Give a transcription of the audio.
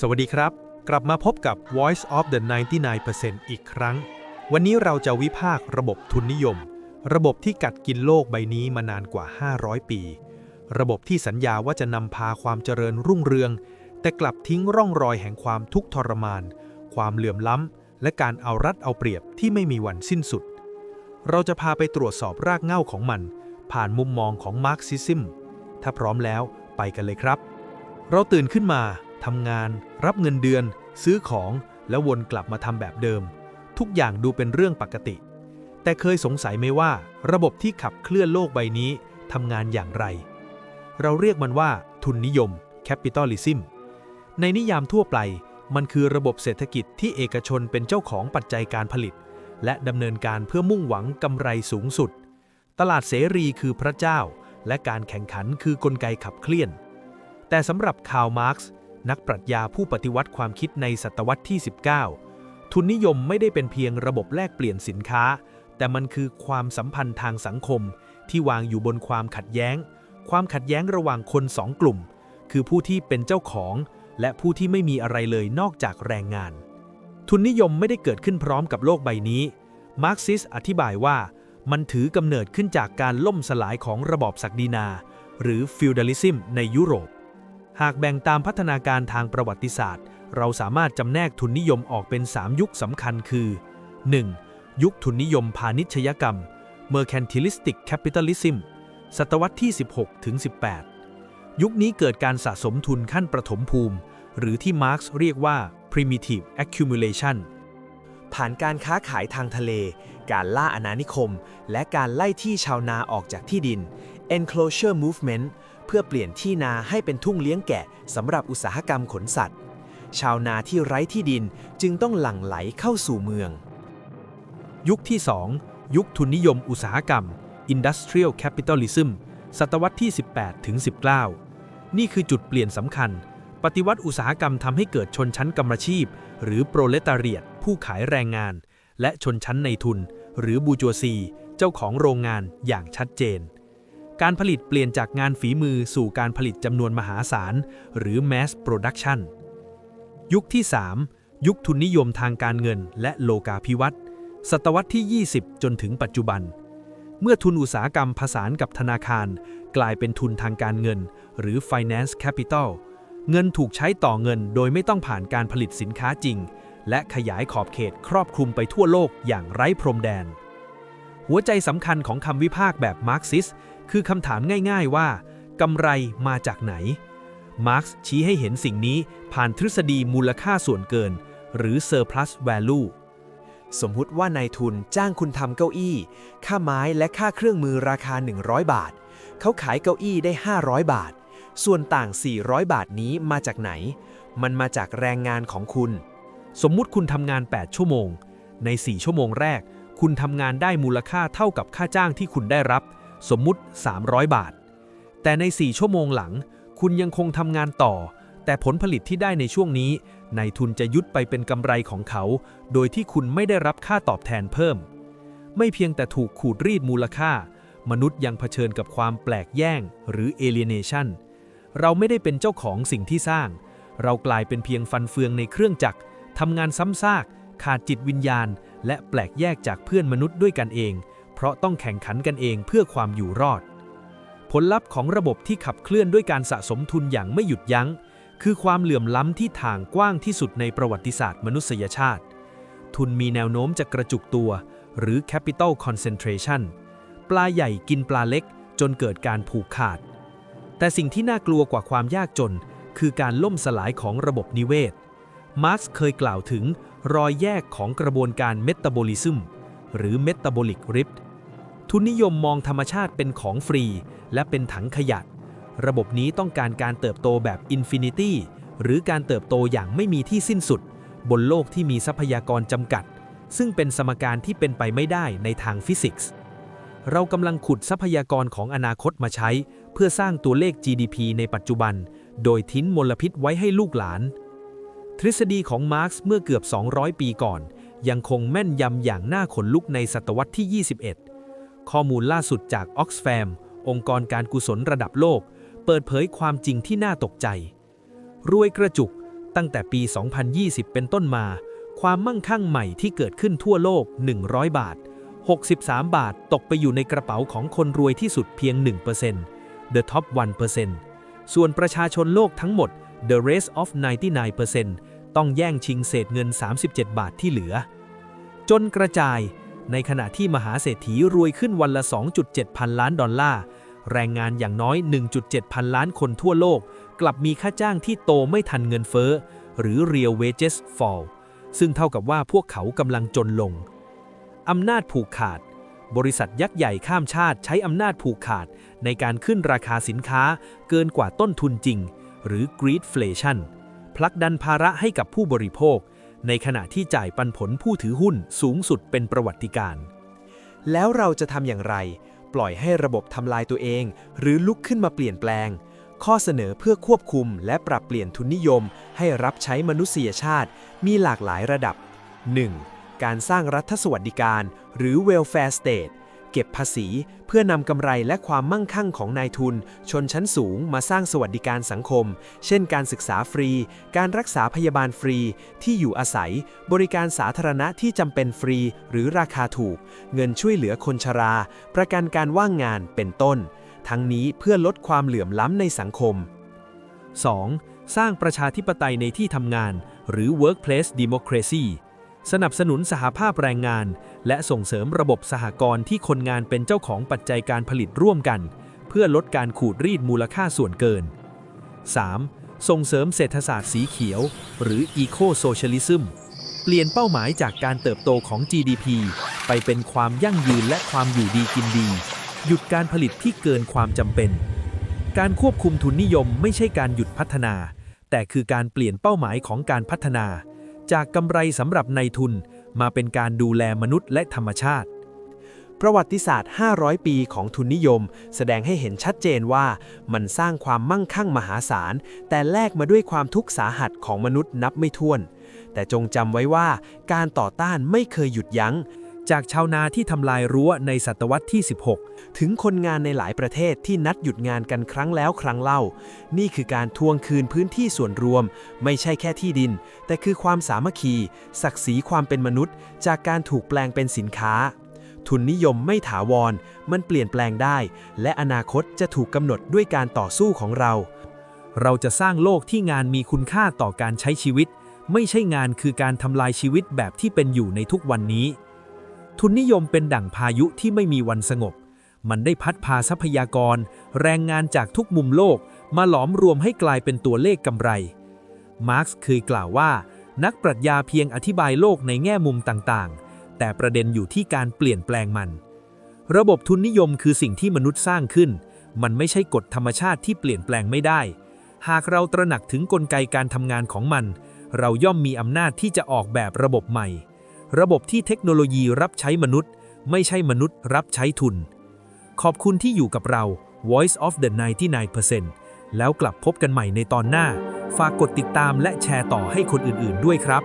สวัสดีครับ กลับมาพบกับ Voice of the 99%อีกครั้ง วันนี้เราจะวิพากษ์ระบบทุนนิยม ระบบที่กัดกินโลกใบนี้มานานกว่า 500 ปี ระบบที่สัญญาว่าจะนำพาความเจริญรุ่งเรือง แต่กลับทิ้งร่องรอยแห่งความทุกข์ทรมาน ความเหลื่อมล้ำและการเอารัดเอาเปรียบที่ไม่มีวันสิ้นสุด เราจะพาไปตรวจสอบรากเหง้าของมัน ผ่านมุมมองของมาร์กซิซึมถ้าพร้อมแล้วไปกันเลยครับ เราตื่นขึ้นมาทำงาน รับเงินเดือน ซื้อของ แล้ววนกลับมาทำแบบเดิม ทุกอย่างดูเป็นเรื่องปกติ แต่เคยสงสัยไหมว่า ระบบที่ขับเคลื่อนโลกใบนี้ทำงานอย่างไร เราเรียกมันว่าทุนนิยม capitalism ในนิยามทั่วไป มันคือระบบเศรษฐกิจที่เอกชนเป็นเจ้าของปัจจัยการผลิต และดำเนินการเพื่อมุ่งหวังกำไรสูงสุด ตลาดเสรีคือพระเจ้า และการแข่งขันคือกลไกขับเคลื่อน แต่สำหรับคาร์ลมาร์กซ์นักปรัชญาผู้ปฏิวัติความคิดในศตวรรษที่ 19 ทุนนิยมไม่ได้เป็นเพียงระบบแลกเปลี่ยนสินค้า แต่มันคือความสัมพันธ์ทางสังคม ที่วางอยู่บนความขัดแย้ง ความขัดแย้งระหว่างคนสองกลุ่ม คือผู้ที่เป็นเจ้าของ และผู้ที่ไม่มีอะไรเลยนอกจากแรงงาน ทุนนิยมไม่ได้เกิดขึ้นพร้อมกับโลกใบนี้ มาร์กซิสอธิบายว่ามันถือกำเนิดขึ้นจากการล่มสลายของระบอบศักดินา หรือฟิวดาลิซึมในยุโรป หากแบ่งตามพัฒนาการทางประวัติศาสตร์ เราสามารถจำแนกทุนนิยมออกเป็น 3 ยุคสำคัญคือ 1. ยุคทุนนิยมพาณิชยกรรม Mercantilistic Capitalism ศตวรรษที่ 16 ถึง 18 ยุคนี้เกิดการสะสมทุนขั้นประถมภูมิ หรือที่มาร์กซ์เรียกว่า primitive accumulation ผ่านการค้าขายทางทะเล การล่าอาณานิคม และการไล่ที่ชาวนาออกจากที่ดิน enclosure movement เพื่อเปลี่ยนที่นาให้เป็นทุ่งเลี้ยงแกะสำหรับอุตสาหกรรมขนสัตว์ ชาวนาที่ไร้ที่ดินจึงต้องหลั่งไหลเข้าสู่เมือง ยุคที่ 2 ยุคทุนนิยมอุตสาหกรรม Industrial Capitalism ศตวรรษที่ 18 ถึง 19 นี่คือจุดเปลี่ยนสำคัญ ปฏิวัติอุตสาหกรรมทำให้เกิดชนชั้นกรรมชีพ หรือโปรเลตาเรียตผู้ขายแรงงาน และชนชั้นในทุน หรือบูจัวซี เจ้าของโรงงานอย่างชัดเจน การผลิตเปลี่ยนจากงานฝีมือสู่การผลิตจำนวนมหาศาล หรือ mass production ยุคที่ 3 ยุคทุนนิยมทางการเงินและโลกาภิวัตน์ศตวรรษที่ 20 จนถึงปัจจุบัน เมื่อทุนอุตสาหกรรมผสานกับธนาคาร กลายเป็นทุนทางการเงิน หรือ finance capital เงินถูกใช้ต่อเงินโดยไม่ต้องผ่านการผลิตสินค้าจริง และขยายขอบเขตครอบคลุมไปทั่วโลกอย่างไร้พรมแดน หัวใจสำคัญของคำวิพากษ์แบบมาร์กซิสคือคำถามง่ายๆว่ากำไรมาจากไหน มาร์กซ์ชี้ให้เห็นสิ่งนี้ผ่านทฤษฎีมูลค่าส่วนเกิน หรือ surplus value สมมุติว่านายทุนจ้างคุณทำเก้าอี้ ค่าไม้และค่าเครื่องมือราคา 100 บาท เขาขายเก้าอี้ได้ 500 บาท ส่วนต่าง 400 บาทนี้มาจากไหน มันมาจากแรงงานของคุณ สมมุติคุณทำงาน 8 ชั่วโมง ใน 4 ชั่วโมงแรก คุณทำงานได้มูลค่าเท่ากับค่าจ้างที่คุณได้รับ สมมุติ 300 บาท แต่ใน 4 ชั่วโมงหลัง คุณยังคงทำงานต่อ แต่ผลผลิตที่ได้ในช่วงนี้นายทุนจะยุดไปเป็นกำไรของเขา โดยที่คุณไม่ได้รับค่าตอบแทนเพิ่ม ไม่เพียงแต่ถูกขูดรีดมูลค่า มนุษย์ยังเผชิญกับความแปลกแย่งหรือ alienation เราไม่ได้เป็นเจ้าของสิ่งที่สร้าง เรากลายเป็นเพียงฟันเฟืองในเครื่องจักรทำงานซ้ำซาก ขาดจิตวิญญาณ และแปลกแยกจากเพื่อนมนุษย์ด้วยกันเอง เพราะต้องแข่งขันกันเองเพื่อความอยู่รอด ผลลัพธ์ของระบบที่ขับเคลื่อนด้วยการสะสมทุนอย่างไม่หยุดยัง้ง คือความเหลื่อมล้ำที่ถ่างกว้างที่สุดในประวัติศาสตร์มนุษยชาติ ทุนมีแนวโน้มจะกระจุกตัว หรือ capital concentration ปลาใหญ่กินปลาเล็กจนเกิดการผูกขาด แต่สิ่งที่น่ากลัวกว่าความยากจน คือการล่มสลายของระบบนิเวศ มาร์กซ์เคยกล่าวถึงรอยแยกของกระบวนการเมตาบอลิซึมหรือเมตาบอลิกริฟต์ทุนนิยมมองธรรมชาติเป็นของฟรี และเป็นถังขยะ ระบบนี้ต้องการการเติบโตแบบอินฟินิตี้หรือการเติบโตอย่างไม่มีที่สิ้นสุด บนโลกที่มีทรัพยากรจำกัด ซึ่งเป็นสมการที่เป็นไปไม่ได้ในทางฟิสิกส์ เรากำลังขุดทรัพยากรของอนาคตมาใช้ เพื่อสร้างตัวเลข GDP ในปัจจุบัน โดยทิ้นมลพิษไว้ให้ลูกหลาน ทฤษฎีของมาร์กซ์เมื่อเกือบ 200 ปีก่อน ยังคงแม่นยำอย่างน่าขนลุกในศตวรรษที่ 21 ข้อมูลล่าสุดจาก Oxfam องค์กรการกุศลระดับโลก เปิดเผยความจริงที่น่าตกใจ รวยกระจุกตั้งแต่ปี 2020 เป็นต้นมา ความมั่งคั่งใหม่ที่เกิดขึ้นทั่วโลก 100 บาท 63 บาทตกไปอยู่ในกระเป๋าของคนรวยที่สุดเพียง 1% The Top 1%ส่วนประชาชนโลกทั้งหมด The rest of 99%ต้องแย่งชิงเศษเงิน 37 บาทที่เหลือ จนกระจายในขณะที่มหาเศรษฐีรวยขึ้นวันละ 2.7 พันล้านดอลลาร์ แรงงานอย่างน้อย 1.7 พันล้านคนทั่วโลก กลับมีค่าจ้างที่โตไม่ทันเงินเฟ้อ หรือ real wages fall ซึ่งเท่ากับว่าพวกเขากำลังจนลง อำนาจผูกขาด บริษัทยักษ์ใหญ่ข้ามชาติใช้อำนาจผูกขาด ในการขึ้นราคาสินค้าเกินกว่าต้นทุนจริง หรือ greedflation ผลักดันภาระให้กับผู้บริโภค ในขณะที่จ่ายปันผลผู้ถือหุ้นสูงสุดเป็นประวัติการณ์แล้วเราจะทำอย่างไร ปล่อยให้ระบบทำลายตัวเอง หรือลุกขึ้นมาเปลี่ยนแปลง ข้อเสนอเพื่อควบคุมและปรับเปลี่ยนทุนนิยม ให้รับใช้มนุษยชาติ มีหลากหลายระดับ 1. การสร้างรัฐสวัสดิการ หรือ welfare state เก็บภาษีเพื่อนำกำไรและความมั่งคั่งของนายทุน ชนชั้นสูงมาสร้างสวัสดิการสังคม เช่นการศึกษาฟรี การรักษาพยาบาลฟรี ที่อยู่อาศัย บริการสาธารณะที่จำเป็นฟรี หรือราคาถูก เงินช่วยเหลือคนชรา ประกันการว่างงานเป็นต้น ทั้งนี้เพื่อลดความเหลื่อมล้ำในสังคม 2. สร้างประชาธิปไตยในที่ทำงาน หรือ workplace democracy สนับสนุนสหภาพแรงงาน และส่งเสริมระบบสหกรณ์ที่คนงานเป็นเจ้าของปัจจัยการผลิตร่วมกัน เพื่อลดการขูดรีดมูลค่าส่วนเกิน 3. ส่งเสริมเศรษฐศาสตร์สีเขียว หรือ eco socialism เปลี่ยนเป้าหมายจากการเติบโตของ GDP ไปเป็นความยั่งยืนและความอยู่ดีกินดี หยุดการผลิตที่เกินความจำเป็น การควบคุมทุนนิยมไม่ใช่การหยุดพัฒนา แต่คือการเปลี่ยนเป้าหมายของการพัฒนา จากกำไรสำหรับนายทุนมาเป็นการดูแลมนุษย์และธรรมชาติ ประวัติศาสตร์ 500 ปีของทุนนิยม แสดงให้เห็นชัดเจนว่ามันสร้างความมั่งคั่งมหาศาล แต่แลกมาด้วยความทุกข์สาหัสของมนุษย์นับไม่ถ้วน แต่จงจำไว้ว่าการต่อต้านไม่เคยหยุดยัง้ง จากชาวนาที่ทำลายรั้วในศตวรรษที่ถึงคนงานในหลายประเทศที่นัดหยุดงานกันครั้งแล้วครั้งเล่า นี่คือการทวงคืนพื้นที่ส่วนรวม ไม่ใช่แค่ที่ดิน แต่คือความสามัคคี ศักดิ์ศรีความเป็นมนุษย์ จากการถูกแปลงเป็นสินค้า ทุนนิยมไม่ถาวร มันเปลี่ยนแปลงได้ และอนาคตจะถูกกำหนดด้วยการต่อสู้ของเรา เราจะสร้างโลกที่งานมีคุณค่าต่อการใช้ชีวิต ไม่ใช่งานคือการทำลายชีวิตแบบที่เป็นอยู่ในทุกวันนี้ ทุนนิยมเป็นดั่งพายุที่ไม่มีวันสงบ มันได้พัดพาทรัพยากร แรงงานจากทุกมุมโลก มาหลอมรวมให้กลายเป็นตัวเลขกำไร มาร์กซ์เคยกล่าวว่า นักปรัชญาเพียงอธิบายโลกในแง่มุมต่างๆ แต่ประเด็นอยู่ที่การเปลี่ยนแปลงมัน ระบบทุนนิยมคือสิ่งที่มนุษย์สร้างขึ้น มันไม่ใช่กฎธรรมชาติที่เปลี่ยนแปลงไม่ได้ หากเราตระหนักถึงกลไกการทำงานของมัน เราย่อมมีอำนาจที่จะออกแบบระบบใหม่ ระบบที่เทคโนโลยีรับใช้มนุษย์ ไม่ใช่มนุษย์รับใช้ทุน ขอบคุณที่อยู่กับเรา Voice of the 99%แล้วกลับพบกันใหม่ในตอนหน้า ฝากกดติดตามและแชร์ต่อให้คนอื่นๆด้วยครับ